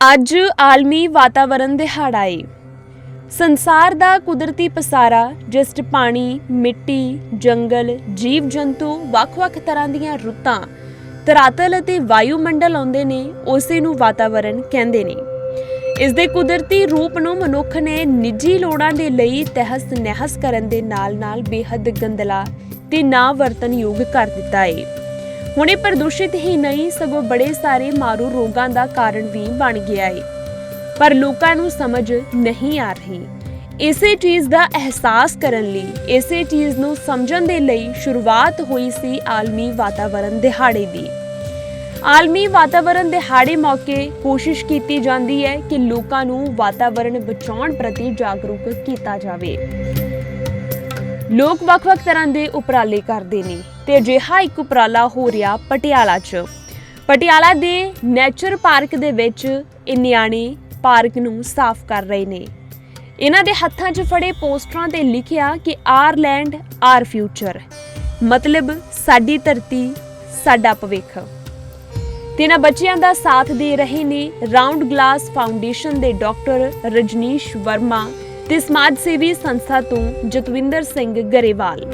ਅੱਜ ਆਲਮੀ ਵਾਤਾਵਰਣ ਦਿਹਾੜਾ ਏ। ਸੰਸਾਰ ਦਾ ਕੁਦਰਤੀ ਪਸਾਰਾ, ਜਿਸ 'ਚ ਪਾਣੀ, ਮਿੱਟੀ, ਜੰਗਲ ਜੀਵ ਜੰਤੂ ਵੱਖ-ਵੱਖ ਤਰ੍ਹਾਂ ਦੀਆਂ ਰੁੱਤਾਂ ਧਰਾਤਲ ਅਤੇ ਵਾਯੂਮੰਡਲ ਆਉਂਦੇ ਨੇ, ਉਸੇ ਨੂੰ ਵਾਤਾਵਰਣ ਕਹਿੰਦੇ ਨੇ। ਇਸ ਦੇ ਕੁਦਰਤੀ ਰੂਪ ਨੂੰ ਮਨੁੱਖ ਨੇ ਨਿੱਜੀ ਲੋੜਾਂ ਦੇ ਲਈ ਤਹਿਸ ਨਹਿਸ ਕਰਨ ਦੇ ਨਾਲ-ਨਾਲ ਬੇਹੱਦ ਗੰਦਲਾ ਤੇ ਨਾ ਵਰਤਨਯੋਗ ਕਰ ਦਿੱਤਾ ਏ। ਹੁਣ ਇਹ ਪ੍ਰਦੂਸ਼ਿਤ ਹੀ ਨਹੀਂ, ਸਗੋਂ ਬੜੇ ਸਾਰੇ ਮਾਰੂ ਰੋਗਾਂ ਦਾ ਕਾਰਨ ਵੀ ਬਣ ਗਿਆ ਏ। ਪਰ ਲੋਕਾਂ ਨੂੰ ਸਮਝ ਨਹੀਂ ਆ ਰਹੀ। ਇਸੇ ਚੀਜ਼ ਦਾ ਅਹਿਸਾਸ ਕਰਨ ਲਈ, ਇਸੇ ਚੀਜ਼ ਨੂੰ ਸਮਝਣ ਦੇ ਲਈ ਸ਼ੁਰੂਆਤ ਹੋਈ ਸੀ ਆਲਮੀ ਵਾਤਾਵਰਣ ਦਿਹਾੜੇ ਦੀ। ਆਲਮੀ ਵਾਤਾਵਰਣ ਦਿਹਾੜੇ ਮੌਕੇ ਕੋਸ਼ਿਸ਼ ਕੀਤੀ ਜਾਂਦੀ ਹੈ ਕਿ ਲੋਕਾਂ ਨੂੰ ਵਾਤਾਵਰਣ ਬਚਾਉਣ ਪ੍ਰਤੀ ਜਾਗਰੂਕ ਕੀਤਾ ਜਾਵੇ। ਲੋਕ ਵੱਖ-ਵੱਖ ਤਰ੍ਹਾਂ ਦੇ ਉਪਰਾਲੇ ਕਰਦੇ ਨੇ। ਤੇ ਅਜਿਹਾ ਇੱਕ ਉਪਰਾਲਾ ਹੋ ਰਿਹਾ ਪਟਿਆਲਾ 'ਚ। ਪਟਿਆਲਾ ਦੇ ਨੇਚਰ ਪਾਰਕ ਦੇ ਵਿੱਚ ਇਹ ਨਿਆਣੇ ਪਾਰਕ ਨੂੰ ਸਾਫ਼ ਕਰ ਰਹੇ ਨੇ। ਇਹਨਾਂ ਦੇ ਹੱਥਾਂ 'ਚ ਫੜੇ ਪੋਸਟਰਾਂ ਤੇ ਲਿਖਿਆ ਕਿ ਆਰ ਲੈਂਡ, ਆਰ ਫਿਊਚਰ। ਮਤਲਬ ਸਾਡੀ ਧਰਤੀ, ਸਾਡਾ ਭਵਿੱਖ। ਤੇ ਇਹਨਾਂ ਬੱਚਿਆਂ ਦਾ ਸਾਥ ਦੇ ਰਹੇ ਨੇ ਰਾਉਂਡ ਗਲਾਸ ਫਾਊਂਡੇਸ਼ਨ ਦੇ ਡਾਕਟਰ ਰਜਨੀਸ਼ ਵਰਮਾ ਤੇ ਸਮਾਜ ਸੇਵੀ ਸੰਸਥਾ ਤੋਂ ਜਤਵਿੰਦਰ ਸਿੰਘ ਗਰੇਵਾਲ।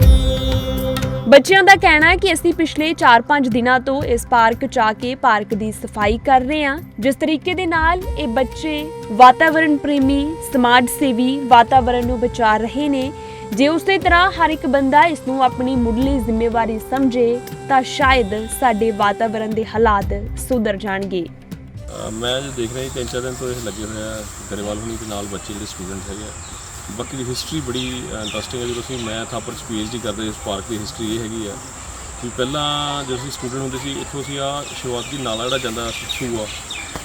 ਬੱਚਿਆਂ ਦਾ ਕਹਿਣਾ ਹੈ ਕਿ ਅਸੀਂ ਪਿਛਲੇ 4-5 ਦਿਨਾਂ ਤੋਂ ਇਸ ਪਾਰਕ 'ਚ ਆ ਕੇ ਪਾਰਕ ਦੀ ਸਫ਼ਾਈ ਕਰ ਰਹੇ ਹਾਂ। ਜਿਸ ਤਰੀਕੇ ਦੇ ਨਾਲ ਇਹ ਬੱਚੇ ਵਾਤਾਵਰਣ ਪ੍ਰੇਮੀ, ਸਮਾਜ ਸੇਵੀ ਵਾਤਾਵਰਣ ਨੂੰ ਬਚਾ ਰਹੇ ਨੇ। ਜੇ ਉਸੇ ਤਰ੍ਹਾਂ ਹਰ ਇੱਕ ਬੰਦਾ ਇਸ ਨੂੰ ਆਪਣੀ ਮੁੱਢਲੀ ਜ਼ਿੰਮੇਵਾਰੀ ਸਮਝੇ, ਤਾਂ ਸ਼ਾਇਦ ਸਾਡੇ ਵਾਤਾਵਰਣ ਦੇ ਹਾਲਾਤ ਸੁਧਰ ਜਾਣਗੇ। ਮੈਂ ਜੋ ਦੇਖ ਰਿਹਾ ਤਿੰਨ ਚਾਰ ਦਿਨ ਤੋਂ ਇਹ ਲੱਗੇ ਹੋਏ ਗਰੇਵਾਲ ਹੁਣੀ ਦੇ ਨਾਲ ਬੱਚੇ ਜਿਹੜੇ ਸਟੂਡੈਂਟ ਹੈਗੇ ਆ। ਬਾਕੀ ਦੀ ਹਿਸਟਰੀ ਬੜੀ ਇੰਟਰਸਟਿੰਗ ਹੈ ਜਦੋਂ ਅਸੀਂ ਮੈਂ ਥਾਪਰ ਚ ਪੀਐਚਡੀ ਕਰਦੇ ਇਸ ਪਾਰਕ ਦੀ ਹਿਸਟਰੀ ਇਹ ਹੈਗੀ ਆ ਵੀ ਪਹਿਲਾਂ ਜਦੋਂ ਅਸੀਂ ਸਟੂਡੈਂਟ ਹੁੰਦੇ ਸੀ, ਇੱਥੋਂ ਅਸੀਂ ਆ ਸ਼ੁਰੂਆਤੀ ਨਾਲਾ ਜਿਹੜਾ ਜਾਂਦਾ ਸੂ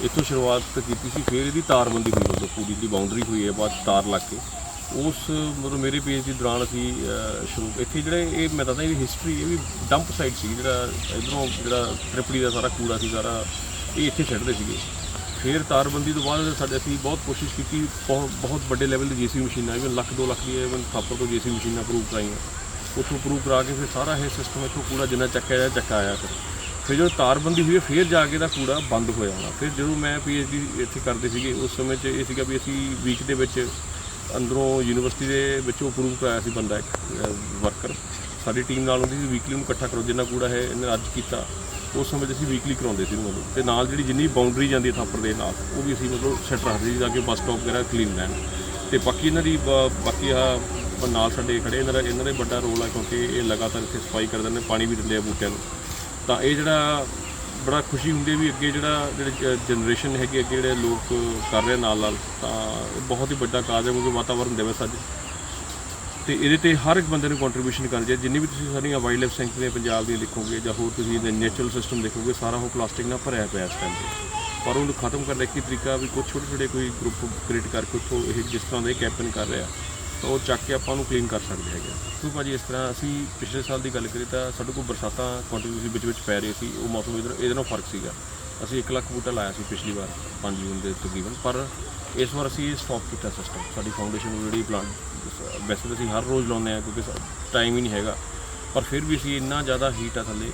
ਇੱਥੋਂ ਸ਼ੁਰੂਆਤ ਕੀਤੀ ਸੀ, ਫਿਰ ਇਹਦੀ ਤਾਰਬੰਦੀ ਹੋਈ, ਮਤਲਬ ਪੂਰੀ ਦੀ ਬਾਉਂਡਰੀ ਹੋਈ ਹੈ, ਬਾਅਦ 'ਚ ਤਾਰ ਲੱਗ ਕੇ। ਉਸ, ਮਤਲਬ ਮੇਰੇ ਪੀਐਚਡੀ ਦੌਰਾਨ ਅਸੀਂ ਸ਼ੁਰੂ, ਇੱਥੇ ਜਿਹੜੇ ਇਹ ਮੈਂ ਦੱਸਦਾ ਇਹਦੀ ਹਿਸਟਰੀ ਇਹ ਵੀ ਡੰਪ ਸਾਈਟ ਸੀ, ਜਿਹੜਾ ਇਧਰੋਂ ਜਿਹੜਾ ਤ੍ਰਿਪੜੀ ਦਾ ਸਾਰਾ ਕੂੜਾ ਸੀ, ਸਾਰਾ, ਇਹ ਇੱਥੇ ਛੱਡਦੇ ਸੀਗੇ। ਫਿਰ ਤਾਰਬੰਦੀ ਤੋਂ ਬਾਅਦ ਸਾਡੇ ਅਸੀਂ ਬਹੁਤ ਕੋਸ਼ਿਸ਼ ਕੀਤੀ ਬਹੁਤ ਬਹੁਤ ਵੱਡੇ ਲੈਵਲ ਦੀ ਜੀਸੀ ਮਸ਼ੀਨਾਂ ਇਵਨ ਲੱਖ 2 ਲੱਖ ਦੀ ਇਵਨ ਥਾਪਰ ਤੋਂ ਜੀਸੀ ਮਸ਼ੀਨਾਂ ਅਪਰੂਵ ਕਰਾਈਆਂ। ਉੱਥੋਂ ਅਪਰੂਵ ਕਰਾ ਕੇ ਫਿਰ ਸਾਰਾ ਇਹ ਸਿਸਟਮ ਇੱਥੋਂ ਕੂੜਾ ਜਿੰਨਾ ਚੱਕਿਆ ਜਾ ਚੱਕਾ ਆਇਆ ਫਿਰ। ਫਿਰ ਜਦੋਂ ਤਾਰਬੰਦੀ ਹੋਈ ਹੈ, ਫਿਰ ਜਾ ਕੇ ਦਾ ਕੂੜਾ ਬੰਦ ਹੋਇਆ ਹੋਣਾ। ਫਿਰ ਜਦੋਂ ਮੈਂ ਪੀਐਚਡੀ ਇੱਥੇ ਕਰਦੇ ਸੀਗੇ ਉਸ ਸਮੇਂ 'ਚ ਇਹ ਸੀਗਾ ਵੀ ਅਸੀਂ ਵੀਕ ਦੇ ਵਿੱਚ ਅੰਦਰੋਂ ਯੂਨੀਵਰਸਿਟੀ ਦੇ ਵਿੱਚੋਂ ਅਪਰੂਵ ਕਰਾਇਆ ਸੀ ਬੰਦਾ ਇੱਕ ਵਰਕਰ ਸਾਡੀ ਟੀਮ ਨਾਲ ਹੁੰਦੀ ਸੀ ਵੀਕਲੀ ਨੂੰ ਇਕੱਠਾ ਕਰੋ ਜਿੰਨਾ ਕੂੜਾ ਹੈ ਇਹਨੇ ਅੱਜ ਕੀਤਾ। ਉਸ ਸਮੇਂ 'ਚ ਅਸੀਂ ਵੀਕਲੀ ਕਰਾਉਂਦੇ ਸੀ ਉਹਨੂੰ ਮਤਲਬ। ਤੇ ਨਾਲ ਜਿਹੜੀ ਜਿੰਨੀ ਬਾਉਂਡਰੀ ਜਾਂਦੀ ਹੈ ਥਾਪਰ ਦੇ ਨਾਲ, ਉਹ ਵੀ ਅਸੀਂ ਮਤਲਬ ਸੈੱਟ ਰੱਖਦੇ ਸੀ ਤਾਂ ਕਿ ਬੱਸ ਸਟਾਪ ਵਗੈਰਾ ਕਲੀਨ ਰਹਿਣ। ਤੇ ਬਾਕੀ ਇਹਨਾਂ ਦੀ ਬਾਕੀ ਆ ਨਾਲ ਸਾਡੇ ਖੜੇ ਇਹਨਾਂ ਦਾ ਇਹਨਾਂ ਦਾ ਹੀ ਵੱਡਾ ਰੋਲ ਆ ਕਿਉਂਕਿ ਇਹ ਲਗਾਤਾਰ ਇੱਥੇ ਸਫ਼ਾਈ ਕਰਦੇ ਨੇ ਪਾਣੀ ਵੀ ਦਿੰਦੇ ਆ ਬੂਟਿਆਂ ਨੂੰ। ਤਾਂ ਇਹ ਜਿਹੜਾ ਬੜਾ ਖੁਸ਼ੀ ਹੁੰਦੀ ਹੈ ਵੀ ਅੱਗੇ ਜਿਹੜਾ, ਜਿਹੜੇ ਜਨਰੇਸ਼ਨ ਹੈਗੀ, ਅੱਗੇ ਜਿਹੜੇ ਲੋਕ ਕਰ ਰਹੇ ਨਾਲ ਨਾਲ ਤਾਂ ਬਹੁਤ ਹੀ ਵੱਡਾ ਕਾਜ ਹੈ, ਕਿਉਂਕਿ ਵਾਤਾਵਰਣ ਦਿਵਸ ਅੱਜ। ਤੇ ਇਹਦੇ ਤੇ ਹਰ ਇੱਕ ਬੰਦੇ ਨੂੰ ਕੰਟਰੀਬਿਊਸ਼ਨ ਕਰ ਚਾਹੀਦੀ ਜਿੰਨੀ ਵੀ ਤੁਸੀਂ ਸਾਰੀਆਂ ਵਾਈਲਡ ਲਾਈਫ ਸੈਂਚੁਰੀਆਂ ਪੰਜਾਬ ਦੀਆਂ ਦੇਖੋਗੇ ਜਾਂ ਹੋਰ ਤੁਸੀਂ ਇਹਦੇ ਨੇਚਰਲ ਸਿਸਟਮ ਦੇਖੋਗੇ, ਸਾਰਾ ਉਹ ਪਲਾਸਟਿਕ ਨਾਲ ਭਰਿਆ ਪਿਆ ਇਸ ਟਾਈਮ ਤੇ। ਪਰ ਉਹਨੂੰ ਖਤਮ ਕਰਨ ਦਾ ਇੱਕ ਤਰੀਕਾ ਵੀ ਕੁਝ ਛੋਟੇ ਛੋਟੇ ਕੋਈ ਗਰੁੱਪ ਕ੍ਰੀਏਟ ਕਰਕੇ ਉੱਥੋਂ ਇਹ ਜਿਸ ਤਰ੍ਹਾਂ ਦੇ ਕੈਂਪੇਨ ਕਰ ਰਿਹਾ, ਤਾਂ ਉਹ ਚੱਕ ਕੇ ਆਪਾਂ ਨੂੰ ਕਲੀਨ ਕਰ ਸਕਦੇ ਹੈਗੇ। ਕਿਉਂਕਿ ਭਾਜੀ ਇਸ ਤਰ੍ਹਾਂ ਅਸੀਂ ਪਿਛਲੇ ਸਾਲ ਦੀ ਗੱਲ ਕਰੀ ਤਾਂ ਸਾਡੇ ਕੋਲ ਬਰਸਾਤਾਂ ਕੰਟੀਨਿਊਸਲੀ ਵਿੱਚ ਵਿੱਚ ਪੈ ਰਹੀ ਸੀ, ਉਹ ਮੌਸਮ ਇਹਦੇ ਇਹਦੇ ਨਾਲ ਫ਼ਰਕ ਸੀਗਾ। ਅਸੀਂ 1 ਲੱਖ ਬੂਟਾ ਲਾਇਆ ਸੀ ਪਿਛਲੀ ਵਾਰ 5 ਜੂਨ ਦੇ ਤਕਰੀਬਨ ਪਰ ਇਸ ਵਾਰ ਅਸੀਂ ਸਟਾਪ ਕੀਤਾ ਸਿਸਟਮ ਸਾਡੀ ਫਾਊਂਡੇਸ਼ਨ ਨੂੰ ਜਿਹੜੀ ਪਲਾਂਟ ਵੈਸੇ ਅਸੀਂ ਹਰ ਰੋਜ਼ ਲਾਉਂਦੇ ਆ ਕਿਉਂਕਿ ਟਾਈਮ ਹੀ ਨਹੀਂ ਹੈਗਾ। ਪਰ ਫਿਰ ਵੀ ਅਸੀਂ ਇੰਨਾ ਜ਼ਿਆਦਾ ਹੀਟ ਆ ਥੱਲੇ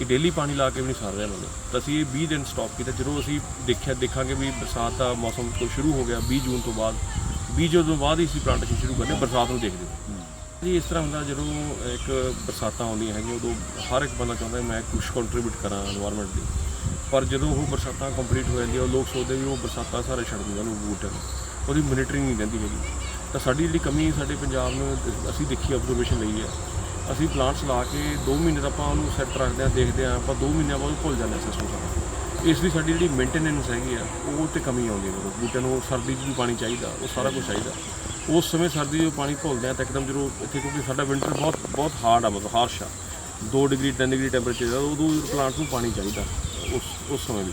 ਇਹ ਡੇਲੀ ਪਾਣੀ ਲਾ ਕੇ ਵੀ ਨਹੀਂ ਸਰ ਰਿਹਾ ਮੈਨੂੰ ਤਾਂ ਅਸੀਂ ਇਹ 20 ਦਿਨ ਸਟਾਪ ਕੀਤਾ। ਜਦੋਂ ਅਸੀਂ ਦੇਖਿਆ ਦੇਖਾਂਗੇ ਵੀ ਬਰਸਾਤ ਦਾ ਮੌਸਮ ਤੋਂ ਸ਼ੁਰੂ ਹੋ ਗਿਆ 20 ਜੂਨ ਤੋਂ ਬਾਅਦ 20 ਜੂਨ ਤੋਂ ਬਾਅਦ ਹੀ ਅਸੀਂ ਪਲਾਂਟੇਸ਼ਨ ਸ਼ੁਰੂ ਕਰਨੇ ਬਰਸਾਤ ਨੂੰ ਦੇਖਦੇ ਜੀ ਇਸ ਤਰ੍ਹਾਂ ਹੁੰਦਾ ਜਦੋਂ ਇੱਕ ਬਰਸਾਤਾਂ ਆਉਂਦੀਆਂ ਹੈਗੀਆਂ ਉਦੋਂ ਹਰ ਇੱਕ ਬੰਦਾ ਚਾਹੁੰਦਾ ਮੈਂ ਕੁਝ ਕੰਟਰੀਬਿਊਟ ਕਰਾਂ এনवायरमेंट ਦੀ ਪਰ ਜਦੋਂ ਉਹ ਬਰਸਾਤਾਂ ਕੰਪਲੀਟ ਹੋ ਜਾਂਦੀਆਂ ਉਹ ਲੋਕ ਸੋਚਦੇ ਵੀ ਉਹ ਬਰਸਾਤਾਂ ਸਾਰੇ ਛੱਡ ਦਿੰਦੇ ਨੇ ਬੂਟਿਆਂ ਨੂੰ ਉਹਦੀ ਮੋਨੀਟਰਿੰਗ ਨਹੀਂ ਰਹਿੰਦੀ ਹੈਗੀ। ਤਾਂ ਸਾਡੀ ਜਿਹੜੀ ਕਮੀ ਸਾਡੇ ਪੰਜਾਬ ਨੂੰ, ਅਸੀਂ ਦੇਖੀ ਆਬਜ਼ਰਵੇਸ਼ਨ ਲਈ ਹੈ। ਅਸੀਂ ਪਲਾਂਟਸ ਲਾ ਕੇ 2 ਮਹੀਨੇ ਦਾ ਆਪਾਂ ਉਹਨੂੰ ਸੈੱਟ ਰੱਖਦੇ ਹਾਂ, ਦੇਖਦੇ ਹਾਂ, ਆਪਾਂ 2 ਮਹੀਨਿਆਂ ਬਾਅਦ ਭੁੱਲ ਜਾਂਦੇ ਹਾਂ ਸਿਸਟਮ ਸਾਰਾ ਇਸ ਲਈ ਸਾਡੀ ਜਿਹੜੀ ਮੇਨਟੇਨੈਂਸ ਹੈਗੀ ਆ, ਉਹ ਤੇ ਕਮੀ ਆਉਂਦੀ ਹੈ ਬੂਟਿਆਂ ਨੂੰ ਸਰਦੀ 'ਚ ਵੀ ਪਾਣੀ ਚਾਹੀਦਾ, ਉਹ ਸਾਰਾ ਕੁਝ ਚਾਹੀਦਾ। ਉਸ ਸਮੇਂ ਸਰਦੀ 'ਚ ਪਾਣੀ ਭੁੱਲਦੇ ਆ ਤਾਂ ਇੱਕਦਮ ਜਦੋਂ ਇੱਥੇ, ਕਿਉਂਕਿ ਸਾਡਾ ਵਿੰਟਰ ਬਹੁਤ ਬਹੁਤ ਹਾਰਡ ਆ, ਮਤਲਬ ਹਾਰਸ਼ ਆ। 2 ਡਿਗਰੀ 3 ਡਿਗਰੀ ਟੈਂਪਰੇਚਰ ਦਾ ਉਦੋਂ ਪਲਾਂਟ ਨੂੰ ਪਾਣੀ ਚਾਹੀਦਾ। ਉਸ ਸਮੇਂ ਵੀ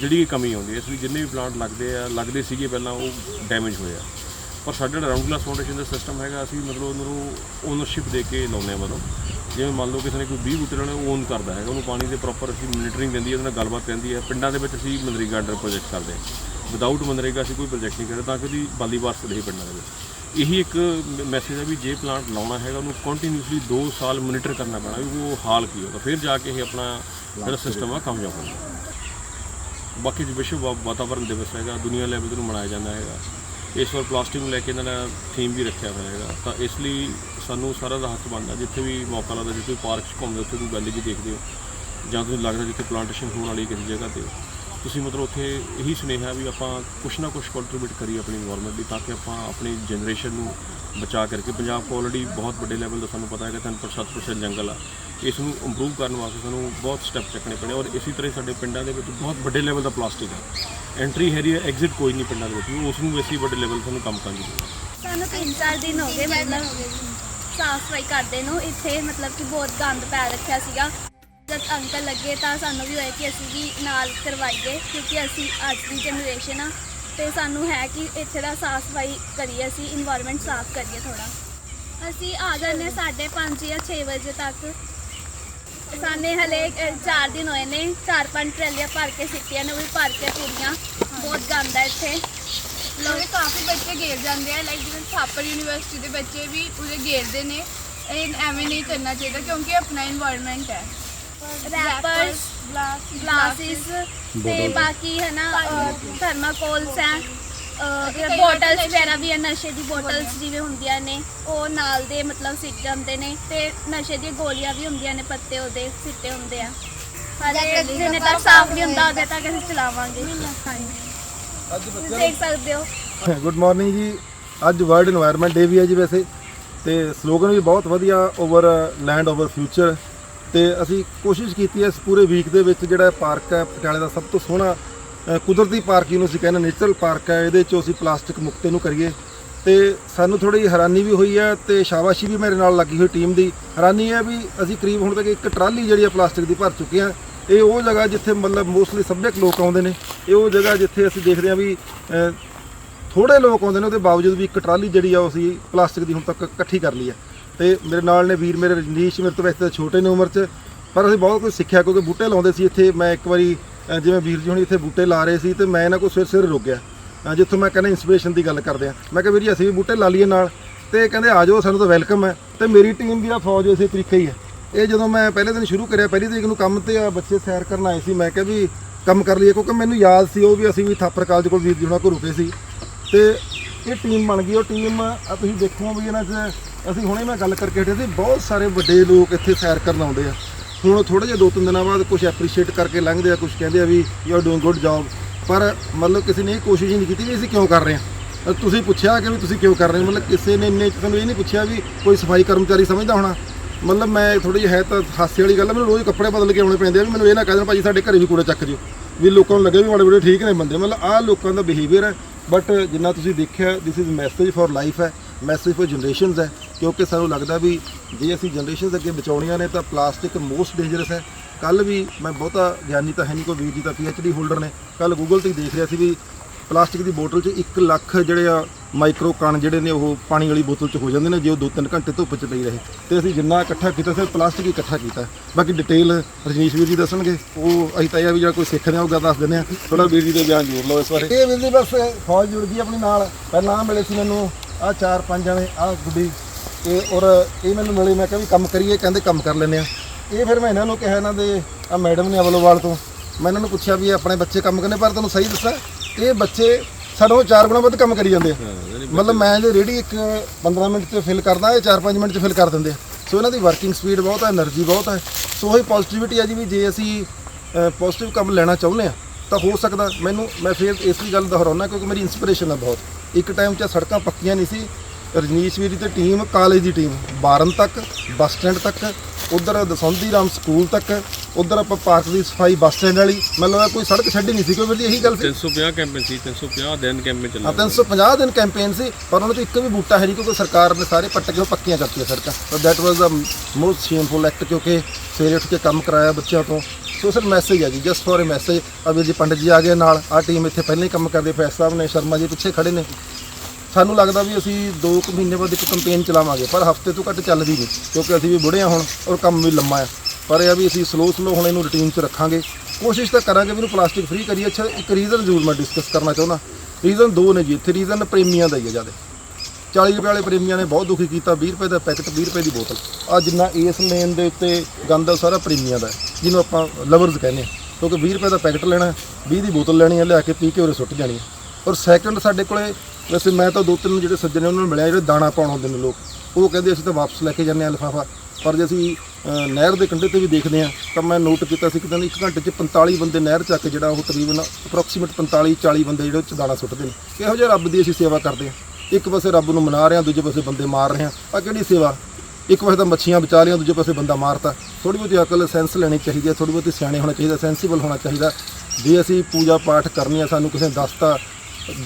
ਜਿਹੜੀ ਇਹ ਕਮੀ ਆਉਂਦੀ ਹੈ, ਇਸ ਲਈ ਜਿੰਨੇ ਵੀ ਪਲਾਂਟ ਲੱਗਦੇ ਆ, ਲੱਗਦੇ ਸੀਗੇ ਪਹਿਲਾਂ ਉਹ ਡੈਮੇਜ ਹੋਏ ਆ। ਪਰ ਸਾਡੇ ਜਿਹੜਾ ਰਾਉਂਡ ਫਾਊਂਡੇਸ਼ਨ ਦਾ ਸਿਸਟਮ ਹੈਗਾ, ਅਸੀਂ ਮਤਲਬ ਉਹਨਾਂ ਨੂੰ ਓਨਰਸ਼ਿਪ ਦੇ ਕੇ ਲਾਉਂਦੇ ਆ ਮਤਲਬ। ਜਿਵੇਂ ਮੰਨ ਲਓ ਕਿਸੇ ਨੇ ਕੋਈ 20 ਬੂਟੇ ਲਾਉਣੇ ਉਹ ਓਨ ਕਰਦਾ ਹੈਗਾ, ਉਹਨੂੰ ਪਾਣੀ ਦੇ ਪ੍ਰੋਪਰ ਅਸੀਂ ਮੋਨੀਟਰਿੰਗ ਦਿੰਦੀ ਹੈ, ਉਹਦੇ ਨਾਲ ਗੱਲਬਾਤ ਰਹਿੰਦੀ ਹੈ। ਪਿੰਡਾਂ ਦੇ ਵਿੱਚ ਅਸੀਂ ਮਨਰੇਗਾ ਅੰਡਰ ਪ੍ਰੋਜੈਕਟ ਕਰਦੇ ਹਾਂ। ਵਿਦਆਊਟ ਮਨਰੇਗਾ ਅਸੀਂ ਕੋਈ ਪ੍ਰੋਜੈਕਟ ਨਹੀਂ ਕਰਦੇ, ਤਾਂ ਕਿ ਉਹਦੀ ਬਾਲੀ ਵਾਰਸ ਰਹੇ ਪਿੰਡਾਂ ਦੇ ਵਿੱਚ। ਇਹੀ ਇੱਕ ਮੈਸੇਜ ਹੈ ਵੀ ਜੇ ਪਲਾਂਟ ਲਾਉਣਾ ਹੈਗਾ, ਉਹਨੂੰ ਕੰਟੀਨਿਊਸਲੀ 2 ਸਾਲ ਮੋਨੀਟਰ ਕਰਨਾ ਪੈਣਾ ਵੀ ਉਹ ਹਾਲ ਕੀ ਹੋਗਾ ਫਿਰ ਜਾ ਕੇ ਇਹ ਆਪਣਾ ਜਿਹੜਾ ਸਿਸਟਮ ਆ ਕਾਮਯਾਬ ਹੋਊਗਾ ਬਾਕੀ ਵਿਸ਼ਵ ਵਾ- ਵਾਤਾਵਰਣ ਦਿਵਸ ਹੈਗਾ, ਦੁਨੀਆ ਲੈਵਲ ਤੇ ਨੂੰ ਮਨਾਇਆ ਜਾਂਦਾ ਹੈਗਾ। ਇਸ ਵਾਰ ਪਲਾਸਟਿਕ ਨੂੰ ਲੈ ਕੇ ਇਹਨਾਂ ਦਾ ਥੀਮ ਵੀ ਰੱਖਿਆ ਹੋਇਆ ਹੈਗਾ। ਤਾਂ ਇਸ ਲਈ ਸਾਨੂੰ ਸਾਰਾ ਦਾ ਹੱਥ ਬਣਦਾ, ਜਿੱਥੇ ਵੀ ਮੌਕਾ ਲੱਗਦਾ, ਜਿੱਥੇ ਵੀ ਪਾਰਕ 'ਚ ਘੁੰਮਦੇ ਉੱਥੇ ਕੋਈ ਵੀ ਦੇਖਦੇ ਹੋ, ਜਾਂ ਤੁਹਾਨੂੰ ਲੱਗਦਾ ਜਿੱਥੇ ਪਲਾਂਟੇਸ਼ਨ ਹੋਣ ਵਾਲੀ ਕਿਸੇ ਜਗ੍ਹਾ ਤੇ ਤੁਸੀਂ ਮਤਲਬ ਉੱਥੇ ਇਹੀ ਸੁਨੇਹਾ ਵੀ ਆਪਾਂ ਕੁਛ ਨਾ ਕੁਛ ਕੰਟਰੀਬਿਊਟ ਕਰੀਏ ਆਪਣੀ ਇਨਵਾਇਰਨਮੈਂਟ ਲਈ, ਤਾਂ ਕਿ ਆਪਾਂ ਆਪਣੀ ਜਨਰੇਸ਼ਨ ਨੂੰ ਬਚਾ ਕਰਕੇ ਪੰਜਾਬ ਕੋਲ ਆਲਰੇਡੀ ਬਹੁਤ ਵੱਡੇ ਲੈਵਲ ਦਾ ਸਾਨੂੰ ਪਤਾ ਹੈਗਾ 3% ਜੰਗਲ ਆ। ਇਸ ਨੂੰ ਇੰਪਰੂਵ ਕਰਨ ਵਾਸਤੇ ਸਾਨੂੰ ਬਹੁਤ ਸਟੈਪ ਚੱਕਣੇ ਪੈਣੇ ਔਰ ਇਸੇ ਤਰ੍ਹਾਂ ਸਾਡੇ ਪਿੰਡਾਂ ਦੇ ਵਿੱਚ ਬਹੁਤ ਵੱਡੇ ਲੈਵਲ ਦਾ ਪਲਾਸਟਿਕ ਹੈ ਐਂਟਰੀ ਹੈਰੀ ਹੈ ਐਗਜ਼ਿਟ ਕੋਈ ਨਹੀਂ ਪਿੰਡਾਂ ਦੇ ਵਿੱਚ। ਉਸ ਨੂੰ ਅਸੀਂ ਵੱਡੇ ਲੈਵਲ ਸਾਨੂੰ ਕੰਮ ਕਰਨੀ ਪਊਗਾ ਸਾਨੂੰ ਤਿੰਨ ਚਾਰ ਦਿਨ ਹੋ ਗਏ, ਮਤਲਬ ਸਾਫ਼ ਸਫ਼ਾਈ ਕਰਦੇ ਨੂੰ। ਇੱਥੇ ਮਤਲਬ ਕਿ ਬਹੁਤ ਗੰਦ ਪੈ ਰੱਖਿਆ ਸੀਗਾ। ਜਦ ਅੰਕਲ ਲੱਗੇ ਤਾਂ ਸਾਨੂੰ ਵੀ ਹੋਇਆ ਕਿ ਅਸੀਂ ਵੀ ਨਾਲ ਕਰਵਾਈਏ, ਕਿਉਂਕਿ ਅਸੀਂ ਅੱਜ ਦੀ ਜਨਰੇਸ਼ਨ ਆ। ਤੇ ਸਾਨੂੰ ਹੈ ਕਿ ਇੱਥੇ ਦਾ ਸਾਫ਼ ਸਫ਼ਾਈ ਕਰੀਏ ਅਸੀਂ এনवायरमेंट ਸਾਫ਼ ਕਰੀਏ ਥੋੜਾ ਅਸੀਂ ਆ ਜਾਂਦੇ 5:30 ਜਾਂ 6 ਵਜੇ ਤੱਕ। ਸਾਨੇ ਹਲੇ 4 ਦਿਨ ਹੋਏ ਨੇ 4-5 ਟਰੈਲੀਆਂ ਭਰ ਕੇ ਸਿੱਟੀਆਂ ਨੇ ਉਹ ਵੀ ਭਰ ਕੇ ਪੂਰੀਆਂ। ਬਹੁਤ ਗੰਦ ਹੈ ਇੱਥੇ। ਲੋਕ ਕਾਫੀ ਬੱਚੇ ਗੇਰ ਜਾਂਦੇ ਆ ਲਾਈਕ ਜਿਵੇਂ ਥਾਪਰ ਯੂਨੀਵਰਸਿਟੀ ਦੇ ਬੱਚੇ ਵੀ ਉਹਦੇ ਗੇਰਦੇ ਨੇ। ਇਹ ਐਵੇਂ ਨਹੀਂ ਕਰਨਾ ਚਾਹੀਦਾ ਕਿਉਂਕਿ ਆਪਣਾ এনवायरमेंट ਹੈ। ਰੈਪਰਸ ਗਲਾਸਿਸ ਤੇ ਬਾਕੀ ਹੈ ਨਾ ਥਰਮਾਕੋਲਸ ਹੈ ਇਹ ਬੋਟਲਸ ਵਗੈਰਾ ਵੀ ਨਸ਼ੇ ਦੀ ਬੋਟਲਸ ਜਿਵੇਂ ਹੁੰਦੀਆਂ ਨੇ ਉਹ ਨਾਲ ਦੇ ਮਤਲਬ ਸਿੱਟ ਜਾਂਦੇ ਨੇ ਤੇ ਨਸ਼ੇ ਦੀਆਂ ਗੋਲੀਆਂ ਵੀ ਹੁੰਦੀਆਂ ਨੇ ਪੱਤੇ ਉਹਦੇ ਸਿੱਟੇ ਹੁੰਦੇ ਆ। ਹਾਲੇ ਜਿੰਨੇ ਤੱਕ ਸਾਫ਼ ਨਹੀਂ ਹੁੰਦਾ ਉਹਦੇ ਤੱਕ ਅਸੀਂ ਚਲਾਵਾਂਗੇ। ਹਾਂਜੀ। ਦੇਖ ਸਕਦੇ ਹੋ। ਗੁੱਡ ਮਾਰਨਿੰਗ ਜੀ। ਅੱਜ ਵਰਲਡ এনवायरमेंट ਡੇ ਵੀ ਹੈ ਜੀ ਵੈਸੇ ਤੇ ਸਲੋਗਨ ਵੀ ਬਹੁਤ ਵਧੀਆ ਓਵਰ ਲੈਂਡ ਓਵਰ ਫਿਊਚਰ ਤੇ ਅਸੀਂ ਕੋਸ਼ਿਸ਼ ਕੀਤੀ ਹੈ ਇਸ ਪੂਰੇ ਵੀਕ ਦੇ ਵਿੱਚ ਜਿਹੜਾ ਪਾਰਕ ਹੈ ਪਟਿਆਲੇ ਦਾ ਸਭ ਤੋਂ ਸੋਹਣਾ ਕੁਦਰਤੀ ਪਾਰਕ ਜਿਹਨੂੰ ਅਸੀਂ ਕਹਿੰਦੇ ਨੇਚਰਲ ਪਾਰਕ ਹੈ ਇਹਦੇ 'ਚੋਂ ਅਸੀਂ ਪਲਾਸਟਿਕ ਮੁਕਤ ਨੂੰ ਕਰੀਏ। ਤੇ ਸਾਨੂੰ ਥੋੜੀ ਹੈਰਾਨੀ ਵੀ ਹੋਈ ਹੈ ਤੇ ਸ਼ਾਬਾਸ਼ੀ ਵੀ ਮੇਰੇ ਨਾਲ ਲੱਗੀ ਹੋਈ ਟੀਮ ਦੀ। ਹੈਰਾਨੀ ਹੈ ਵੀ ਅਸੀਂ ਕਰੀਬ ਹੁਣ ਤੱਕ ਇੱਕ ਟਰਾਲੀ ਜਿਹੜੀ ਹੈ ਪਲਾਸਟਿਕ ਦੀ ਭਰ ਚੁੱਕੇ ਹਾਂ। ਇਹ ਉਹ ਜਗ੍ਹਾ ਜਿੱਥੇ ਮਤਲਬ ਮੋਸਟਲੀ ਸੱਭਿਅਕ ਲੋਕ ਆਉਂਦੇ ਨੇ ਇਹ ਉਹ ਜਗ੍ਹਾ ਜਿੱਥੇ ਅਸੀਂ ਦੇਖਦੇ ਹਾਂ ਵੀ ਅ, ਥੋੜੇ ਲੋਕ ਆਉਂਦੇ ਨੇ ਉਹਦੇ ਬਾਵਜੂਦ ਵੀ ਇੱਕ ਟਰਾਲੀ ਜਿਹੜੀ ਆ ਉਹ ਅਸੀਂ ਪਲਾਸਟਿਕ ਦੀ ਹੁਣ ਤੱਕ ਇਕੱਠੀ ਕਰ ਲਈ ਹੈ। ਤੇ ਮੇਰੇ ਨਾਲ ਨੇ ਵੀਰ ਮੇਰੇ ਰਜਨੀਸ਼ ਮੇਰੇ ਤੋਂ ਵੈਸੇ ਤਾਂ ਛੋਟੇ ਨੇ ਉਮਰ 'ਚ ਪਰ ਅਸੀਂ ਬਹੁਤ ਕੁਝ ਸਿੱਖਿਆ ਕਿਉਂਕਿ ਬੂਟੇ ਲਾਉਂਦੇ ਸੀ ਇੱਥੇ। ਮੈਂ ਇੱਕ ਵਾਰੀ ਅ, ਜਿਵੇਂ ਵੀਰ ਜੀ ਹੁਣੀ ਇੱਥੇ ਬੂਟੇ ਲਾ ਰਹੇ ਸੀ ਤੇ ਮੈਂ ਇਹਨਾਂ ਕੋਲ ਸਵੇਰੇ ਸਵੇਰੇ ਰੁਕ ਗਿਆ। ਅ, ਜਿੱਥੋਂ ਮੈਂ ਕਹਿੰਦਾ ਇਨਸਪੀਰੇਸ਼ਨ ਦੀ ਗੱਲ ਕਰਦੇ ਆ ਮੈਂ ਕਿਹਾ ਵੀਰ ਜੀ ਅਸੀਂ ਵੀ ਬੂਟੇ ਲਾ ਲਈਏ ਨਾਲ। ਤੇ ਕਹਿੰਦੇ ਆ ਜਾਓ ਸਾਨੂੰ ਤਾਂ ਵੈਲਕਮ ਹੈ। ਤੇ ਮੇਰੀ ਟੀਮ ਵੀ ਆ ਫੌਜ ਇਸੇ ਤਰੀਕੇ ਹੀ ਹੈ। ਇਹ ਜਦੋਂ ਮੈਂ ਪਹਿਲੇ ਦਿਨ ਸ਼ੁਰੂ ਕਰਿਆ ਪਹਿਲੀ ਤਰੀਕ ਨੂੰ ਕੰਮ ਤੇ ਆ ਬੱਚੇ ਸੈਰ ਕਰਨ ਆਏ ਸੀ ਮੈਂ ਕਿਹਾ ਵੀ ਕੰਮ ਕਰ ਲਈਏ ਕਿਉਂਕਿ ਮੈਨੂੰ ਯਾਦ ਸੀ ਉਹ ਵੀ ਅਸੀਂ ਵੀ ਥਾਪਰ ਕਾਲਜ ਕੋਲ ਵੀਰ ਜੀ ਹੁਣਾਂ ਕੋਲ ਰੁਕੇ ਸੀ। ਤੇ ਇਹ ਟੀਮ ਬਣ ਗਈ ਉਹ ਟੀਮ ਆ ਤੁਸੀਂ ਦੇਖੋ ਵੀ ਇਹਨਾਂ 'ਚ ਅਸੀਂ ਹੁਣੇ ਮੈਂ ਗੱਲ ਕਰਕੇ ਹਟੇ ਸੀ, ਬਹੁਤ ਸਾਰੇ ਵੱਡੇ ਲੋਕ ਇੱਥੇ ਸੈਰ ਕਰਨ ਆਉਂਦੇ ਆ। ਹੁਣ ਥੋੜੇ ਜਿਹਾ ਦੋ ਤਿੰਨ ਦਿਨਾਂ ਬਾਅਦ ਕੁਝ ਐਪਰੀਸ਼ੀਏਟ ਕਰਕੇ ਲੰਘਦੇ ਆ ਕੁਝ ਕਹਿੰਦੇ ਆ ਵੀ you are doing good job ਪਰ ਮਤਲਬ ਕਿਸੇ ਨੇ ਇਹ ਕੋਸ਼ਿਸ਼ ਹੀ ਨਹੀਂ ਕੀਤੀ ਵੀ ਅਸੀਂ ਕਿਉਂ ਕਰ ਰਹੇ ਹਾਂ। ਤੁਸੀਂ ਪੁੱਛਿਆ ਕਿ ਵੀ ਤੁਸੀਂ ਕਿਉਂ ਕਰ ਰਹੇ ਹੋ? ਮਤਲਬ ਕਿਸੇ ਨੇ ਇੰਨੇ ਤੁਹਾਨੂੰ ਇਹ ਨਹੀਂ ਪੁੱਛਿਆ ਵੀ ਕੋਈ ਸਫ਼ਾਈ ਕਰਮਚਾਰੀ ਸਮਝਦਾ ਹੋਣਾ। ਮਤਲਬ ਮੈਂ ਥੋੜੀ ਜਿਹੀ ਹੈ ਤਾਂ ਹਾਸੇ ਵਾਲੀ ਗੱਲ ਹੈ ਮੈਨੂੰ ਰੋਜ਼ ਕੱਪੜੇ ਬਦਲ ਕੇ ਆਉਣੇ ਪੈਂਦੇ ਆ ਵੀ ਮੈਨੂੰ ਇਹ ਨਾ ਕਹਿ ਦੇਣ, ਭਾਜੀ ਸਾਡੇ ਘਰੇ ਵੀ ਕੂੜਾ ਚੱਕ ਜਿਓ ਵੀ ਲੋਕਾਂ ਨੂੰ ਲੱਗੇ ਵੀ ਮਾੜੇ ਬੜੇ ਠੀਕ ਨੇ ਬੰਦੇ। ਮਤਲਬ ਆਹ ਲੋਕਾਂ ਦਾ ਬਿਹੇਵੀਅਰ ਹੈ। ਬਟ ਜਿੰਨਾ ਤੁਸੀਂ ਦੇਖਿਆ this is message for life ਹੈ। ਮੈਸੇਜ ਫॉर ਜਨਰੇਸ਼ਨਸ ਹੈ। ਕਿਉਂਕਿ ਸਾਨੂੰ ਲੱਗਦਾ ਵੀ ਜੇ ਅਸੀਂ ਜਨਰੇਸ਼ਨਸ ਅੱਗੇ ਬਚਾਉਣੀਆਂ ਨੇ ਤਾਂ ਪਲਾਸਟਿਕ ਮੋਸਟ ਡੇਂਜਰਸ ਹੈ। ਕੱਲ ਵੀ ਮੈਂ ਬਹੁਤਾ ਗਿਆਨੀ ਤਾਂ ਹੈ ਨਹੀਂ ਕੋਈ, ਵੀਰ ਜੀ ਤਾਂ ਡੀ ਹੋਲਡਰ ਨੇ। ਕੱਲ ਗੂਗਲ ਤੇ ਹੀ ਦੇਖ ਰਿਹਾ ਸੀ ਵੀ ਪਲਾਸਟਿਕ ਦੀ ਬੋਤਲ 'ਚ 1 ਲੱਖ ਜਿਹੜੇ ਆ ਮਾਈਕਰੋ ਕਣ ਜਿਹੜੇ ਨੇ ਉਹ ਪਾਣੀ ਵਾਲੀ ਬੋਤਲ 'ਚ ਹੋ ਜਾਂਦੇ ਨੇ, ਜੇ ਉਹ 2-3 ਘੰਟੇ ਧੁੱਪ 'ਚ ਪਈ ਰਹੇ। ਤੇ ਅਸੀਂ ਜਿੰਨਾ ਇਕੱਠਾ ਕੀਤਾ ਸਿਰ ਪਲਾਸਟਿਕ ਹੀ ਇਕੱਠਾ ਕੀਤਾ। ਬਾਕੀ ਡਿਟੇਲ ਰਜਨੀਸ਼ ਵੀਰ ਜੀ ਦੱਸਣਗੇ। ਉਹ ਅਸੀਂ ਤਾਂ ਇਹ ਆ ਵੀ ਜਿਹੜਾ ਕੋਈ ਸਿੱਖਦੇ ਆ ਉਹ ਗੱਲ ਦੱਸ ਦਿੰਦੇ ਆ। ਥੋੜਾ ਵੀਰ ਜੀ ਦੇ ਬਿਆਨ ਜੋੜ ਲਓ ਇਸ ਬਾਰੇ। ਇਹ ਵੀਰ ਜੀ ਬਸ ਫੌਜ ਜੁੜ ਗਈ ਆਪਣੇ ਨਾਲ। ਪਹਿਲਾਂ ਆਹ ਮਿਲੇ ਸੀ ਮੈਨੂੰ ਆ ਚਾਰ ਪੰਜ ਜਣੇ ਆ ਗੁੱਡੀ। ਤੇ ਔਰ ਇਹ ਮੈਨੂੰ ਮਿਲੇ ਮੈਂ ਕਿਹਾ ਵੀ ਕੰਮ ਕਰੀਏ ਕਹਿੰਦੇ ਕੰਮ ਕਰ ਲੈਨੇ ਆ। ਇਹ ਫਿਰ ਮੈਂ ਇਹਨਾਂ ਨੂੰ ਕਿਹਾ ਇਹਨਾਂ ਦੇ ਆ ਮੈਡਮ ਨੇ ਅਵਲੋਵਾਲ ਤੋਂ ਮੈਂ ਇਹਨਾਂ ਨੂੰ ਪੁੱਛਿਆ ਵੀ ਇਹ ਆਪਣੇ ਬੱਚੇ ਕੰਮ ਕਰਨੇ ਪਰ ਤੁਹਾਨੂੰ ਸਹੀ ਦੱਸਾਂ ਇਹ ਬੱਚੇ ਸਾਡੋਂ ਚਾਰ ਗੁਣਾ ਵੱਧ ਕੰਮ ਕਰੀ ਜਾਂਦੇ ਆ। ਮਤਲਬ ਮੈਂ ਜੇ ਰੇੜੀ ਇੱਕ 15 ਮਿੰਟ 'ਚ ਫਿਲ ਕਰਦਾ ਇਹ 4-5 ਮਿੰਟ 'ਚ ਫਿਲ ਕਰ ਦਿੰਦੇ ਆ। ਸੋ ਇਹਨਾਂ ਦੀ ਵਰਕਿੰਗ ਸਪੀਡ ਬਹੁਤ ਹੈ એનર્ਜੀ ਬਹੁਤ ਹੈ ਸੋ ਉਹੀ ਪੋਜ਼ਿਟਿਵਿਟੀ ਆ ਜੀ ਵੀ ਜੇ ਅਸੀਂ ਪੋਜ਼ਿਟਿਵ ਕੰਮ ਲੈਣਾ ਚਾਹੁੰਦੇ ਆ ਤਾਂ ਹੋ ਸਕਦਾ। ਮੈਨੂੰ ਮੈਂ ਫੇਰ ਇਸ ਗੱਲ ਦੁਹਰਾਉਣਾ ਕਿਉਂਕਿ ਮੇਰੀ ਇਨਸਪੀਰੇਸ਼ਨ ਆ ਬਹੁਤ। ਇੱਕ ਟਾਈਮ 'ਚ ਸੜਕਾਂ ਪੱਕੀਆਂ ਨਹੀਂ ਸੀ ਰਜਨੀਸ਼ ਵੀਰੀ ਤੇ ਟੀਮ ਕਾਲਜ ਦੀ ਟੀਮ। ਬਾਰਨ ਤੱਕ ਬੱਸ ਸਟੈਂਡ ਤੱਕ ਉਧਰ ਦਸੌਂਦੀ ਰਾਮ ਸਕੂਲ ਤੱਕ ਉਧਰ ਆਪਾਂ ਪਾਰਕ ਦੀ ਸਫ਼ਾਈ ਬੱਸ ਸਟੈਂਡ ਵਾਲੀ। ਮਤਲਬ ਕੋਈ ਸੜਕ ਛੱਡੀ ਨਹੀਂ ਸੀ ਕੋਈ ਵੀ ਇਹੀ ਗੱਲ ਸੀ। 350 ਕੈਂਪੇਨ ਸੀ 350 ਦਿਨ ਕੈਂਪੇਨ ਚੱਲਿਆ 350 ਦਿਨ ਕੈਂਪੇਨ ਸੀ ਪਰ ਉਹਨਾਂ 'ਚ ਇੱਕ ਵੀ ਬੂਟਾ ਹੈ ਨਹੀਂ ਕਿਉਂਕਿ ਸਰਕਾਰ ਨੇ ਸਾਰੇ ਪੱਟ ਕੇ ਪੱਕੀਆਂ ਕਰਤੀਆਂ ਸੜਕਾਂ। So that was the most shameful act ਕਿਉਂਕਿ ਸਵੇਰੇ ਉੱਠ ਕੇ ਕੰਮ ਕਰਾਇਆ ਬੱਚਿਆਂ ਤੋਂ। ਸੋ ਸਰ ਮੈਸੇਜ ਹੈ ਜੀ just for a message Abhi ji Pandit ji ਆ ਗਏ ਨਾਲ ਆ ਟੀਮ ਇੱਥੇ ਪਹਿਲਾਂ ਹੀ ਕੰਮ ਕਰਦੇ ਫੈਸ ਸਾਹਿਬ ਨੇ ਸ਼ਰਮਾ ਜੀ ਪਿੱਛੇ ਖੜੇ ਨੇ। ਸਾਨੂੰ ਲੱਗਦਾ ਵੀ ਅਸੀਂ 2 ਕੁ ਮਹੀਨੇ ਬਾਅਦ ਇੱਕ ਕੰਪੇਨ ਚਲਾਵਾਂਗੇ, ਪਰ ਹਫ਼ਤੇ ਤੋਂ ਘੱਟ ਚੱਲਦੀ ਨਹੀਂ, ਕਿਉਂਕਿ ਅਸੀਂ ਵੀ ਬੁੜੇ ਆ ਹੁਣ ਔਰ ਕੰਮ ਵੀ ਲੰਮਾ ਆ। ਪਰ ਇਹ ਆ ਵੀ ਅਸੀਂ ਸਲੋ ਸਲੋ ਹੁਣ ਇਹਨੂੰ ਰੁਟੀਨ 'ਚ ਰੱਖਾਂਗੇ। ਕੋਸ਼ਿਸ਼ ਤਾਂ ਕਰਾਂਗੇ ਵੀ ਇਹਨੂੰ ਪਲਾਸਟਿਕ ਫ੍ਰੀ ਕਰੀਏ। ਅੱਛਾ, ਇੱਕ ਰੀਜ਼ਨ ਜ਼ਰੂਰ ਮੈਂ ਡਿਸਕਸ ਕਰਨਾ ਚਾਹੁੰਦਾ। ਰੀਜ਼ਨ ਦੋ ਨੇ ਜੀ, ਇੱਥੇ ਰੀਜ਼ਨ ਪ੍ਰੇਮੀਆਂ ਦਾ ਹੀ ਹੈ ਜ਼ਿਆਦਾ। 40 ਰੁਪਏ ਵਾਲੇ ਪ੍ਰੇਮੀਆਂ ਨੇ ਬਹੁਤ ਦੁਖੀ ਕੀਤਾ 20 ਰੁਪਏ ਦਾ ਪੈਕਟ 20 ਰੁਪਏ ਦੀ ਬੋਤਲ ਆ ਜਿੰਨਾ ਇਸ ਲੇਨ ਦੇ ਉੱਤੇ ਗੰਦਾ ਸਾਰਾ ਪ੍ਰੇਮੀਆਂ ਦਾ ਜਿਹਨੂੰ ਆਪਾਂ ਲਵਰਸ ਕਹਿੰਦੇ ਆ। ਕਿਉਂਕਿ 20 ਰੁਪਏ ਦਾ ਪੈਕਟ ਲੈਣਾ 20 ਦੀ ਬੋਤਲ ਲੈਣੀ ਹੈ, ਲਿਆ ਕੇ ਪੀ ਕੇ ਉਰੇ ਸੁੱਟ ਜਾਣੀ ਹੈ। ਔਰ ਸੈਕੰਡ ਸਾਡੇ ਕੋਲੇ ਵੈਸੇ ਮੈਂ ਤਾਂ ਦੋ ਤਿੰਨ ਜਿਹੜੇ ਸੱਜਣ ਨੇ ਉਹਨਾਂ ਨੂੰ ਮਿਲਿਆ, ਜਿਹੜੇ ਦਾਣਾ ਪਾਉਣ ਆਉਂਦੇ ਨੇ ਲੋਕ, ਉਹ ਕਹਿੰਦੇ ਅਸੀਂ ਤਾਂ ਵਾਪਸ ਲੈ ਕੇ ਜਾਂਦੇ ਹਾਂ ਲਿਫਾਫਾ ਪਰ ਜੇ ਅਸੀਂ ਨਹਿਰ ਦੇ ਕੰਢੇ ਤੇ ਵੀ ਦੇਖਦੇ ਹਾਂ, ਤਾਂ ਮੈਂ ਨੋਟ ਕੀਤਾ ਸੀ ਕਿ ਕਹਿੰਦੇ ਇੱਕ ਘੰਟੇ 'ਚ 45 ਬੰਦੇ ਨਹਿਰ ਚੱਕ ਜਿਹੜਾ ਉਹ ਤਕਰੀਬਨ ਅਪਰੋਕਸੀਮੇਟ 45 40 ਬੰਦੇ ਜਿਹੜੇ ਉਹ 'ਚ ਦਾਣਾ ਸੁੱਟਦੇ ਨੇ। ਕਿਹੋ ਜਿਹਾ ਰੱਬ ਦੀ ਅਸੀਂ ਸੇਵਾ ਕਰਦੇ ਹਾਂ? ਇੱਕ ਪਾਸੇ ਰੱਬ ਨੂੰ ਮਨਾ ਰਹੇ ਹਾਂ, ਦੂਜੇ ਪਾਸੇ ਬੰਦੇ ਮਾਰ ਰਹੇ ਹਾਂ। ਆ ਕਿਹੜੀ ਸੇਵਾ? ਇੱਕ ਪਾਸੇ ਤਾਂ ਮੱਛੀਆਂ ਬਚਾ ਲਈਆਂ, ਦੂਜੇ ਪਾਸੇ ਬੰਦਾ ਮਾਰਤਾ। ਥੋੜੀ ਬਹੁਤੀ ਅਕਲ ਸੈਂਸ ਲੈਣੀ ਚਾਹੀਦੀ ਹੈ ਥੋੜੀ ਬਹੁਤੀ ਸਿਆਣੇ ਹੋਣਾ ਚਾਹੀਦਾ ਸੈਂਸੀਬਲ ਹੋਣਾ ਚਾਹੀਦਾ। ਜੇ ਅਸੀਂ ਪੂਜਾ ਪਾਠ ਕਰਨੀ ਆ ਸਾਨੂੰ ਕਿਸੇ ਨੇ ਦੱਸਤਾ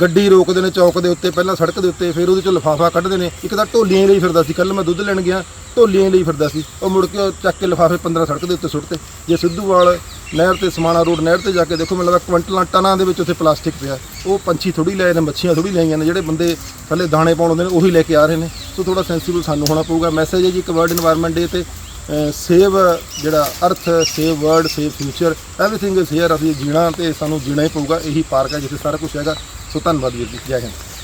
ਗੱਡੀ ਰੋਕਦੇ ਨੇ ਚੌਕ ਦੇ ਉੱਤੇ, ਪਹਿਲਾਂ ਸੜਕ ਦੇ ਉੱਤੇ, ਫਿਰ ਉਹਦੇ ਚੋਂ ਲਫਾਫਾ ਕੱਢਦੇ ਨੇ। ਇੱਕ ਤਾਂ ਢੋਲੀਆਂ ਲਈ ਫਿਰਦਾ ਸੀ ਕੱਲ ਮੈਂ ਦੁੱਧ ਲੈਣ ਗਿਆ, ਢੋਲੀਆਂ ਲਈ ਫਿਰਦਾ ਸੀ। ਉਹ ਮੁੜ ਕੇ ਚੱਕ ਕੇ ਲਫਾਫੇ 15 ਸੜਕ ਦੇ ਉੱਤੇ ਸੁੱਟਦੇ ਜੇ ਸਿੱਧੂਵਾਲ ਨਹਿਰ ਤੇ ਸਮਾਣਾ ਰੋਡ ਨਹਿਰ ਤੇ ਜਾ ਕੇ ਦੇਖੋ, ਮੈਨੂੰ ਲੱਗਦਾ ਕੁਇੰਟਲਾਂ ਟਨਾਂ ਦੇ ਵਿੱਚ ਉੱਥੇ ਪਲਾਸਟਿਕ ਪਿਆ। ਉਹ ਪੰਛੀ ਥੋੜੀ ਲਏ ਨੇ, ਮੱਛੀਆਂ ਥੋੜੀ ਲਈਆਂ ਨੇ, ਜਿਹੜੇ ਬੰਦੇ ਥੱਲੇ ਦਾਣੇ ਪਾਉਣ ਆਉਂਦੇ ਨੇ, ਉਹੀ ਲੈ ਕੇ ਆ ਰਹੇ ਨੇ। ਸੋ ਥੋੜਾ ਸੈਂਸੀਬਲ ਸਾਨੂੰ ਹੋਣਾ ਪਊਗਾ। ਮੈਸੇਜ ਹੈ ਜੀ, ਇੱਕ ਵਰਡ এনवायरमेंट ਡੇ ਤੇ ਸੇਵ ਜਿਹੜਾ earth save world save future everything is here ਅਸੀਂ ਜੀਣਾ ਤੇ ਸਾਨੂੰ ਜੀਣਾ ਹੀ ਪਊਗਾ, ਇਹੀ ਪਾਰਕ ਹੈ ਜਿੱਥੇ ਸਾਰਾ ਕੁਝ ਹੈਗਾ। ਸੋ ਧੰਨਵਾਦ ਵੀਰ ਜੀ ਜੈ ਹਿੰਦ